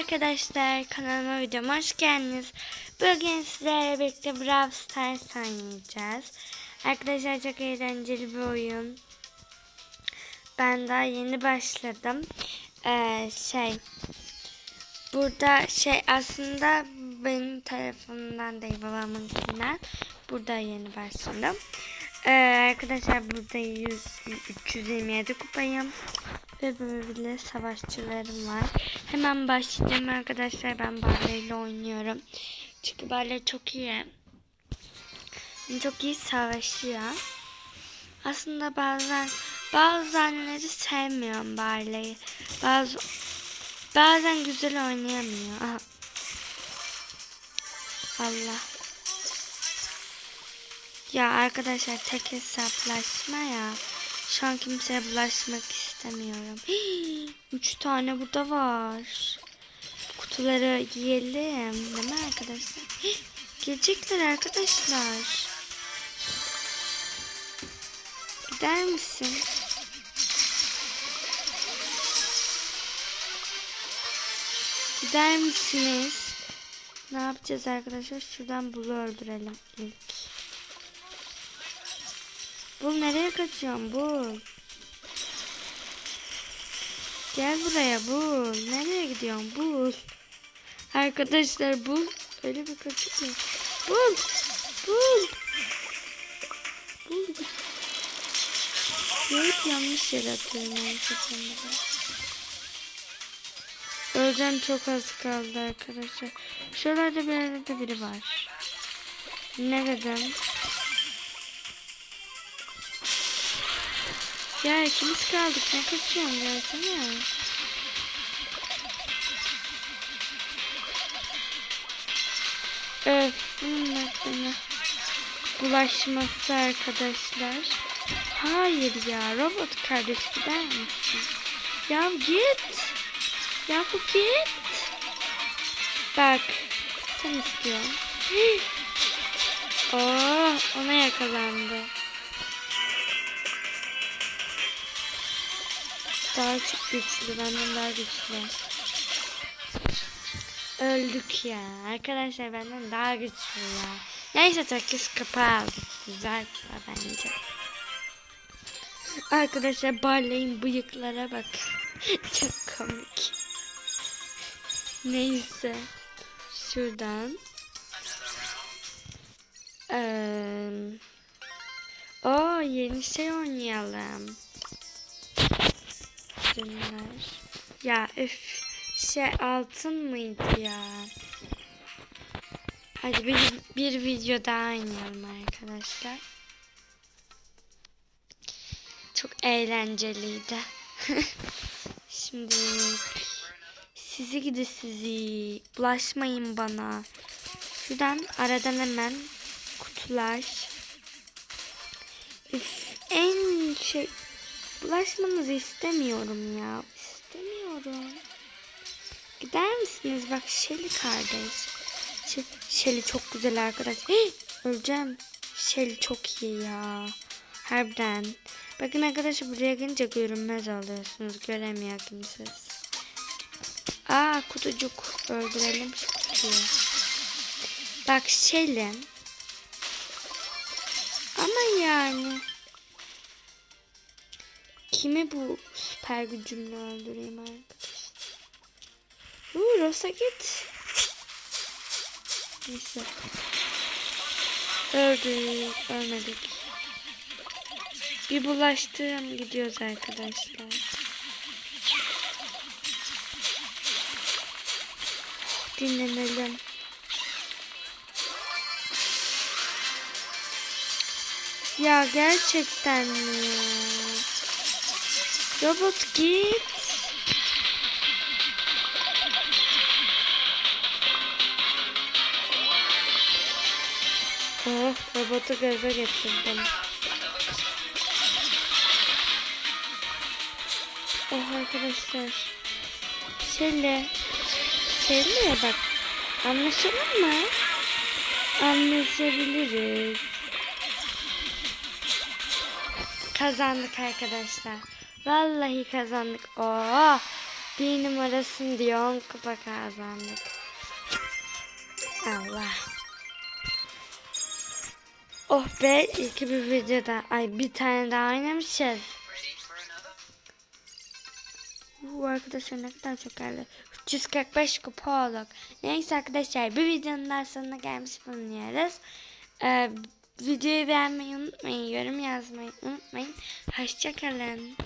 arkadaşlar kanalıma videoma hoş geldiniz. Bugün sizlerle birlikte Brawl Stars oynayacağız. Arkadaşlar çok eğlenceli bir oyun. Ben daha yeni başladım. Ee, şey burada şey aslında benim tarafımdan değil babamınkinden. Burada yeni başladım. Ee, arkadaşlar burada 100, 327 kupayım. Ve böyle savaşçılarım var. Hemen başlayacağım arkadaşlar. Ben Barley ile oynuyorum. Çünkü Barley çok iyi. Çok iyi savaşıyor. Aslında bazen bazenleri sevmiyorum Barley'i. Bazı bazen güzel oynayamıyor. Aha. Allah. Ya arkadaşlar tek hesaplaşma ya. Şu an kimseye bulaşmak istemiyorum. Hii, Üç tane burada var. Kutuları yiyelim. Değil mi arkadaşlar? Hii, Gelecekler arkadaşlar. Gider misin? Gider misiniz? Ne yapacağız arkadaşlar? Şuradan bulu öldürelim ilk. Bul nereye kaçıyorsun bul? Gel buraya bul. Nereye gidiyorsun bul? Arkadaşlar bul. Öyle bir kaçıyor ki. Bul. Bul. Bul. Hep yanlış yere atıyorum seferinde. Öleceğim çok az kaldı arkadaşlar. Şuralarda bir yerde biri var. Ne Ya ikimiz kaldık. Ne kaçıyorsun gelsene. Öf. Bunun aklına bulaşması arkadaşlar. Hayır ya. Robot kardeş gider misin? Ya git. Ya bu git. Bak. Sen istiyorsun. Oh, ona yakalandı. Daha çok güçlü. Benden daha güçlü. Öldük ya. Arkadaşlar benden daha güçlü ya. Neyse 8 kapağı aldık. Güzel bence. Arkadaşlar Barley'in bıyıklara bak. çok komik. Neyse. Şuradan. Ee, o yeni şey oynayalım. Günler. Ya üf. Şey altın mıydı ya? Hadi bir, bir video daha oynayalım arkadaşlar. Çok eğlenceliydi. Şimdi sizi gidi sizi. Bulaşmayın bana. Şuradan aradan hemen kutular. Üf, en şey bulaşmanızı istemiyorum ya. İstemiyorum. Gider misiniz? Bak Şeli kardeş. Ş Şeli çok güzel arkadaş. Hii, öleceğim. Şeli çok iyi ya. Harbiden. Bakın arkadaşlar buraya gelince görünmez oluyorsunuz. Göremiyor kimse. Aa kutucuk. Öldürelim şu kutuyu. Bak Şeli. Ama yani. Kimi bu süper gücümle öldüreyim arkadaşlar? Uuu Rosa git. Neyse. Öldük. Ölmedik. Bir bulaştığım gidiyoruz arkadaşlar. Dinlenelim. Ya gerçekten mi? Robot git. Oh, robotu gaza getirdim. Oh arkadaşlar. Şöyle. Şöyle bak. Anlaşalım mı? Anlaşabiliriz. Kazandık arkadaşlar. Vallahi kazandık. Oh. Bir numarasın diyor 10 kupa kazandık. Allah. Oh be ilk bir videoda. Ay bir tane daha oynamışız. Bu arkadaşlar ne kadar çok geldi. 345 kupa olduk. Neyse arkadaşlar bir videonun daha sonuna gelmiş bulunuyoruz. Ee, videoyu beğenmeyi unutmayın. Yorum yazmayı unutmayın. Hoşçakalın.